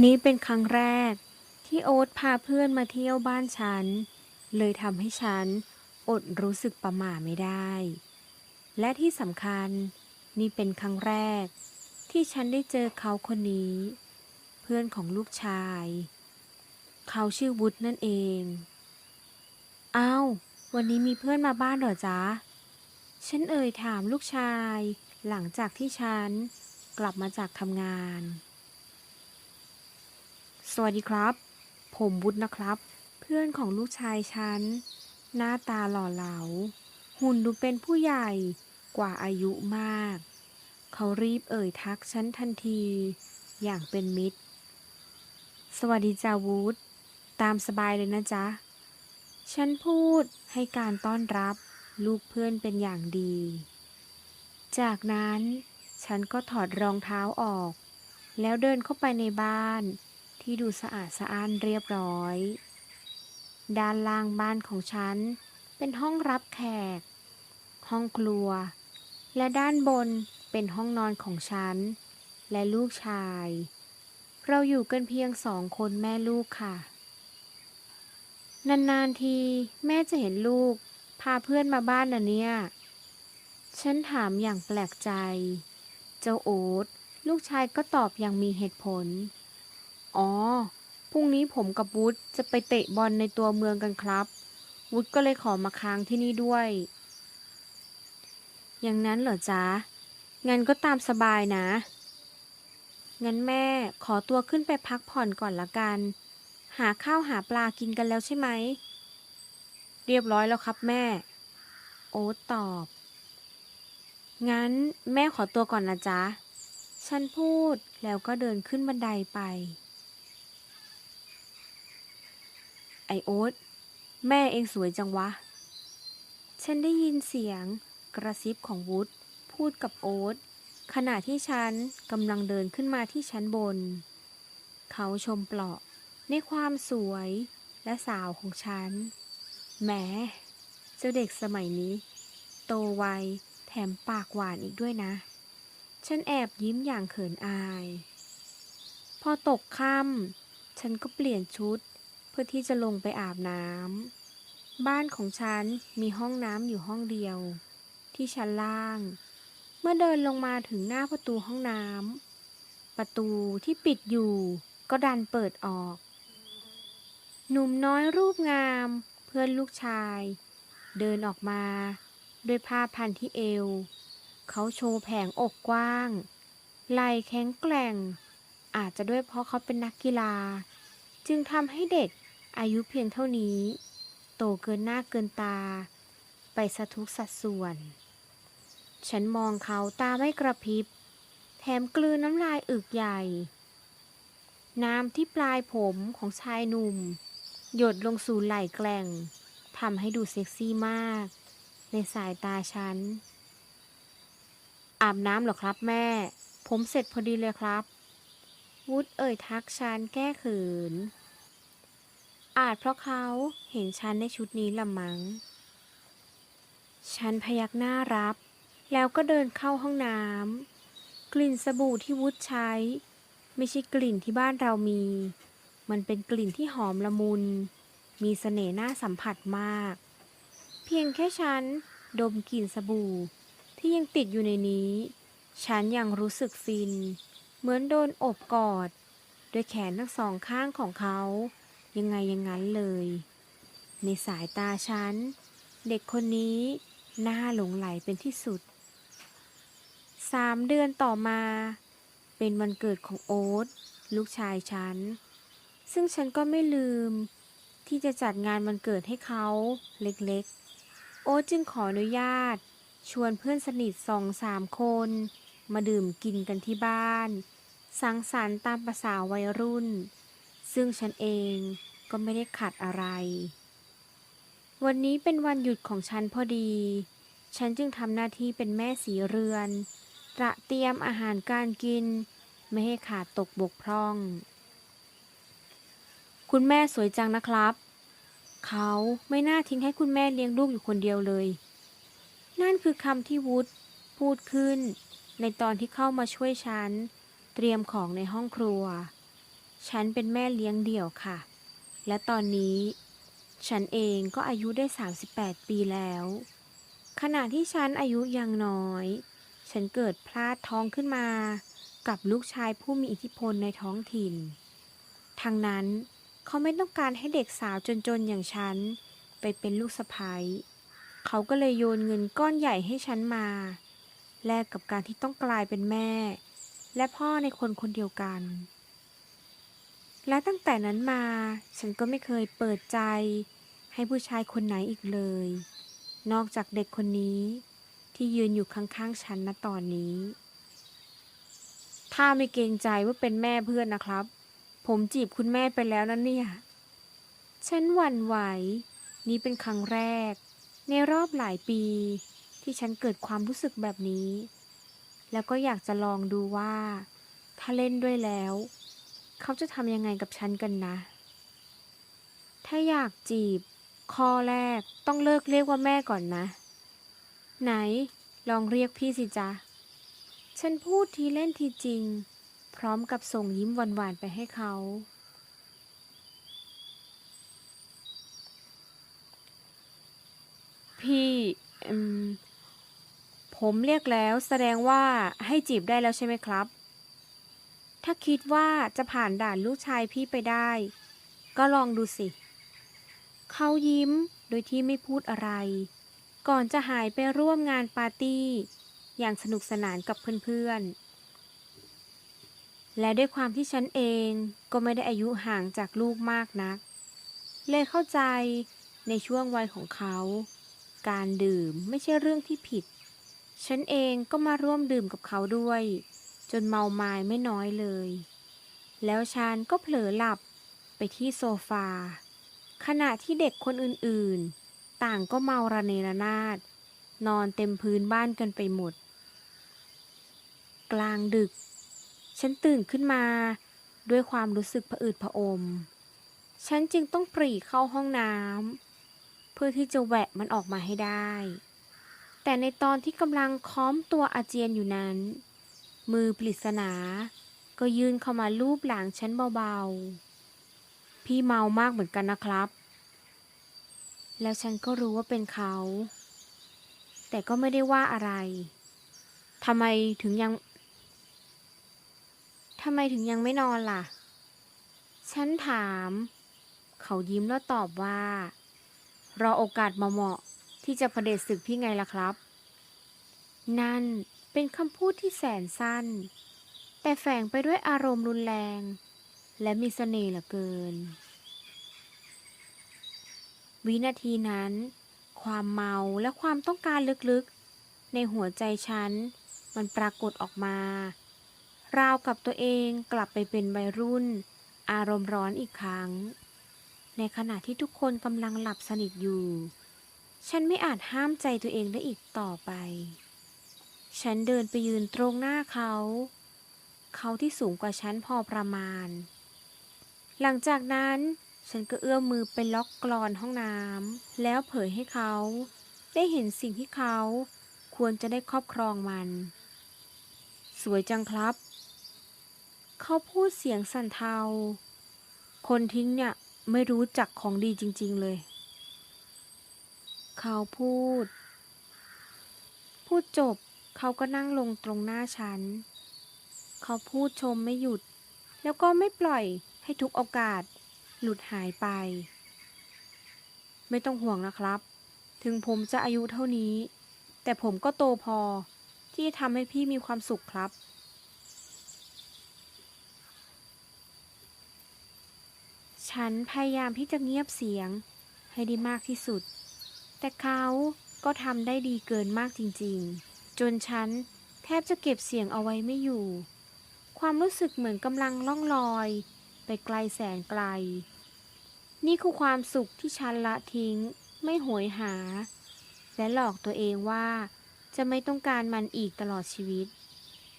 นี้เป็นครั้งแรก ที่โอ๊ตพาเพื่อนมาเที่ยวบ้านฉัน เลยทำให้ฉันอดรู้สึกประหม่าไม่ได้ และที่สำคัญนี่เป็นครั้งแรก ที่ฉันได้เจอเขาคนนี้ เพื่อนของลูกชาย เขาชื่อวุฒนั่นเองอ้าววันนี้มีเพื่อนมาบ้านเหรอจ๊ะ ฉันเอ่ยถามลูกชาย หลังจากที่ฉันกลับมาจากทำงาน สวัสดีครับ ผมวุฒนะครับ เพื่อนของลูกชายฉัน หน้าตาหล่อเหลา หุ่นดูเป็นผู้ใหญ่กว่าอายุมาก เขารีบเอ่ยทักฉันทันที อย่างเป็นมิตร สวัสดีจ้าวุฒตามสบายเลยนะจ๊ะ ฉันพูดให้การต้อนรับลูกเพื่อนเป็นอย่างดี จากนั้นฉันก็ถอดรองเท้าออก แล้วเดินเข้าไปในบ้าน ที่ดูสะอาดสะอ้านเรียบร้อย ด้านล่างบ้านของฉัน เป็นห้องรับแขก ห้องครัว และด้านบนเป็นห้องนอนของฉัน และลูกชาย เราอยู่กันเพียงสองคนแม่ลูกค่ะ นานๆทีแม่จะเห็นลูก พาเพื่อนมาบ้านน่ะเนี่ย ฉันถามอย่างแปลกใจ เจ้าโอ๊ตลูกชายก็ตอบอย่างมีเหตุผล อ๋อ พรุ่งนี้ผมกับวุฒจะไปเตะบอลในตัวเมืองกันครับ วุฒก็เลยขอมาค้างที่นี่ด้วย อย่างนั้นเหรอจ๊ะ งั้นก็ตามสบายนะ งั้นแม่ขอตัวขึ้นไปพักผ่อนก่อนละกัน หาข้าวหาปลากินกันแล้วใช่ไหม เรียบร้อยแล้วครับแม่ โอ๊ตตอบ งั้นแม่ขอตัวก่อนนะจ๊ะ ฉันพูดแล้วก็เดินขึ้นบันไดไป ไอโอ๊ตแม่เองสวยจังวะ ฉันได้ยินเสียงกระซิบของวุฒพูดกับโอ๊ตขณะที่ฉันกำลังเดินขึ้นมาที่ชั้นบน เขาชมเปลาะในความสวยและสาวของฉันแหมเจ้าเด็กสมัยนี้ โตไวแถมปากหวานอีกด้วยนะ ฉันแอบยิ้มอย่างเขินอาย พอตกค่ำฉันก็เปลี่ยนชุด เพื่อที่จะลงไปอาบน้ำ บ้านของฉันมีห้องน้ำอยู่ห้องเดียว ที่ชั้นล่าง เมื่อเดินลงมาถึงหน้าประตูห้องน้ำ ประตูที่ปิดอยู่ก็ดันเปิดออก หนุ่มน้อยรูปงาม เพื่อนลูกชาย เดินออกมา ด้วยผ้าพันที่เอว เขาโชว์แผงอกกว้างไหล่แข็งแกร่ง อาจจะด้วยเพราะเขาเป็นนักกีฬา จึงทำให้เด็ก อายุเพียงเท่านี้ โตเกินหน้าเกินตา ไปสะทุกสัดส่วน ฉันมองเขาตาไม่กระพริบ แถมกลืนน้ำลายอึกใหญ่ น้ำที่ปลายผมของชายหนุ่ม หยดลงสู่ไหล่แกล่งทำให้ดูเซ็กซี่มาก ในสายตาฉัน อาบน้ำหรอครับแม่ ผมเสร็จพอดีเลยครับ วุฒเอ่ยทักฉันแก้เขิน อาจเพราะเขาเห็นฉันในชุดนี้ละมัง้ง ฉันพยักหน้ารับ แล้วก็เดินเข้าห้องน้ำ กลิ่นสบู่ที่วุฒใช้ ไม่ใช่กลิ่นที่บ้านเรามี มันเป็นกลิ่นที่หอมละมุน มีเสน่ห์น่าสัมผัสมาก เพียงแค่ฉันดมกลิ่นสบู่ที่ยังติดอยู่ในนี้ ฉันยังรู้สึกฟิน เหมือนโดนอบกอด ด้วยแขนทั้งสองข้างของเขา ยังไงอยังงั้นเลย ในสายตาฉัน เด็กคนนี้น่าหลงไหลเป็นที่สุดสามเดือนต่อมา เป็นวันเกิดของโอ๊ตลูกชายฉัน ซึ่งฉันก็ไม่ลืม ที่จะจัดงานวันเกิดให้เขาเล็กๆ โอ๊ตจึงขออนุญาต ชวนเพื่อนสนิทสองสามคน มาดื่มกินกันที่บ้าน สังสรรค์ตามประษาวัยรุ่น ซึ่งฉันเองก็ไม่ได้ขัดอะไร วันนี้เป็นวันหยุดของฉันพอดี ฉันจึงทำหน้าที่เป็นแม่สีเรือนตระเตรียมอาหารการกิน ไม่ให้ขาดตกบกพร่อง คุณแม่สวยจังนะครับ เขาไม่น่าทิ้งให้คุณแม่เลี้ยงลูกอยู่คนเดียวเลย นั่นคือคำที่วุฒพูดขึ้น ในตอนที่เข้ามาช่วยฉัน เตรียมของในห้องครัว ฉันเป็นแม่เลี้ยงเดี่ยวค่ะ และตอนนี้ ฉันเองก็อายุได้ 38 ปีแล้ว ขณะที่ฉันอายุยังน้อย ฉันเกิดพลาดท้องขึ้นมา กับลูกชายผู้มีอิทธิพลในท้องถิ่น ทางนั้นเขาไม่ต้องการให้เด็กสาวจนๆอย่างฉัน ไปเป็นลูกสะใภ้เขาก็เลยโยนเงินก้อนใหญ่ให้ฉันมา แลกกับการที่ต้องกลายเป็นแม่ และพ่อในคนคนเดียวกัน และตั้งแต่นั้นมา ฉันก็ไม่เคยเปิดใจ ให้ผู้ชายคนไหนอีกเลย นอกจากเด็กคนนี้ ที่ยืนอยู่ข้างๆฉันณตอนนี้ ถ้าไม่เกรงใจว่าเป็นแม่เพื่อนนะครับ ผมจีบคุณแม่ไปแล้วนั่นเนี่ย ฉันหวั่นไหว นี่เป็นครั้งแรก ในรอบหลายปี ที่ฉันเกิดความรู้สึกแบบนี้ แล้วก็อยากจะลองดูว่า ถ้าเล่นด้วยแล้ว เขาจะทำยังไงกับฉันกันนะ ถ้าอยากจีบ ข้อแรกต้องเลิกเรียกว่าแม่ก่อนนะ ไหน ลองเรียกพี่สิจ๊ะ ฉันพูดทีเล่นทีจริง พร้อมกับส่งยิ้มหวานๆไปให้เขาพี่ผมเรียกแล้วแสดงว่าให้จีบได้แล้วใช่ไหมครับ ถ้าคิดว่าจะผ่านด่านลูกชายพี่ไปได้ ก็ลองดูสิ เขายิ้มโดยที่ไม่พูดอะไร ก่อนจะหายไปร่วมงานปาร์ตี้ อย่างสนุกสนานกับเพื่อนๆ และด้วยความที่ฉันเองก็ไม่ได้อายุห่างจากลูกมากนัก เลยเข้าใจในช่วงวัยของเขา การดื่มไม่ใช่เรื่องที่ผิด ฉันเองก็มาร่วมดื่มกับเขาด้วย จนเมาไมายไม่น้อยเลย แล้วฉันก็เผลอหลับไปที่โซฟา ขณะที่เด็กคนอื่นๆ ต่างก็เมาระเนระนาด นอนเต็มพื้นบ้านกันไปหมด กลางดึก ฉันตื่นขึ้นมา ด้วยความรู้สึกผะอืดผะอม ฉันจึงต้องปรีเข้าห้องน้ำเพื่อที่จะแหวะมันออกมาให้ได้ แต่ในตอนที่กำลังค้อมตัวอาเจียนอยู่นั้น มือปริศนา ก็ยื่นเข้ามาลูบหลังฉันเบาๆ พี่เมามากเหมือนกันนะครับ แล้วฉันก็รู้ว่าเป็นเขา แต่ก็ไม่ได้ว่าอะไรทำไมถึงยังทำไมถึงยังไม่นอนล่ะ ฉันถาม เขายิ้มแล้วตอบว่า รอโอกาสเหมาะที่จะเผด็จศึกพี่ไงล่ะครับ นั่น เป็นคำพูดที่แสนสั้น แต่แฝงไปด้วยอารมณ์รุนแรง และมีเสน่ห์เหลือเกิน วินาทีนั้น ความเมาและความต้องการลึกๆ ในหัวใจฉัน มันปรากฏออกมา ราวกับตัวเองกลับไปเป็นวัยรุ่น อารมณ์ร้อนอีกครั้ง ในขณะที่ทุกคนกำลังหลับสนิทอยู่ ฉันไม่อาจห้ามใจตัวเองได้อีกต่อไป ฉันเดินไปยืนตรงหน้าเขา เขาที่สูงกว่าฉันพอประมาณ หลังจากนั้นฉันก็เอื้อมมือไปล็อกกรอนห้องน้ำแล้วเผยให้เขา ได้เห็นสิ่งที่เขาควรจะได้ครอบครองมัน สวยจังครับ เขาพูดเสียงสั่นเทา คนทิ้งเนี่ยไม่รู้จักของดีจริง ๆเลย เขาพูด พูดจบ เขาก็นั่งลงตรงหน้าฉัน เขาพูดชมไม่หยุด แล้วก็ไม่ปล่อยให้ทุกโอกาส หลุดหายไป ไม่ต้องห่วงนะครับ ถึงผมจะอายุเท่านี้ แต่ผมก็โตพอที่จะทำให้พี่มีความสุขครับ ฉันพยายามที่จะเงียบเสียงให้ได้มากที่สุด แต่เขาก็ทำได้ดีเกินมากจริง ๆ จนฉันแทบจะเก็บเสียงเอาไว้ไม่อยู่ ความรู้สึกเหมือนกำลังล่องลอย ไปไกลแสนไกล นี่คือความสุขที่ฉันละทิ้ง ไม่โหยหา และหลอกตัวเองว่า จะไม่ต้องการมันอีกตลอดชีวิต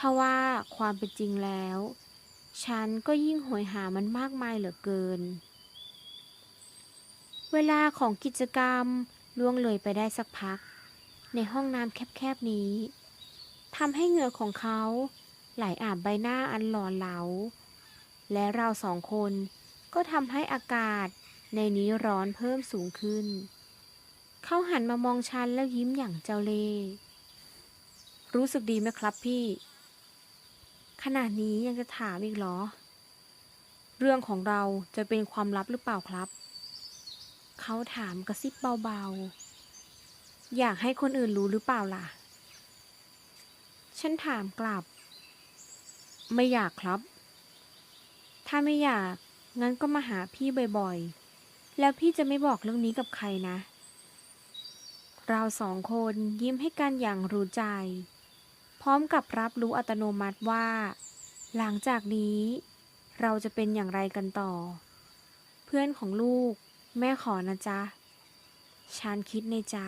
ทว่าความเป็นจริงแล้ว ฉันก็ยิ่งโหยหามันมากมายเหลือเกิน เวลาของกิจกรรมล่วงเลยไปได้สักพัก ในห้องน้ำแคบๆนี้ทำให้เหงื่อของเขาไหลอาบใบหน้าอันหล่อเหลา และเราสองคนก็ทำให้อากาศในนี้ร้อนเพิ่มสูงขึ้น เขาหันมามองฉันแล้วยิ้มอย่างเจ้าเล่ห์รู้สึกดีไหมครับพี่ ขนาดนี้ยังจะถามอีกเหรอ เรื่องของเราจะเป็นความลับหรือเปล่าครับ เขาถามกระซิบเบาๆ อยากให้คนอื่นรู้หรือเปล่าล่ะ ฉันถามกลับ ไม่อยากครับ ถ้าไม่อยาก งั้นก็มาหาพี่บ่อยๆ แล้วพี่จะไม่บอกเรื่องนี้กับใครนะ เราสองคนยิ้มให้กันอย่างรู้ใจ พร้อมกับรับรู้อัตโนมัติว่า หลังจากนี้ เราจะเป็นอย่างไรกันต่อ เพื่อนของลูก แม่ขอนะจ๊ะฉันคิดในใจ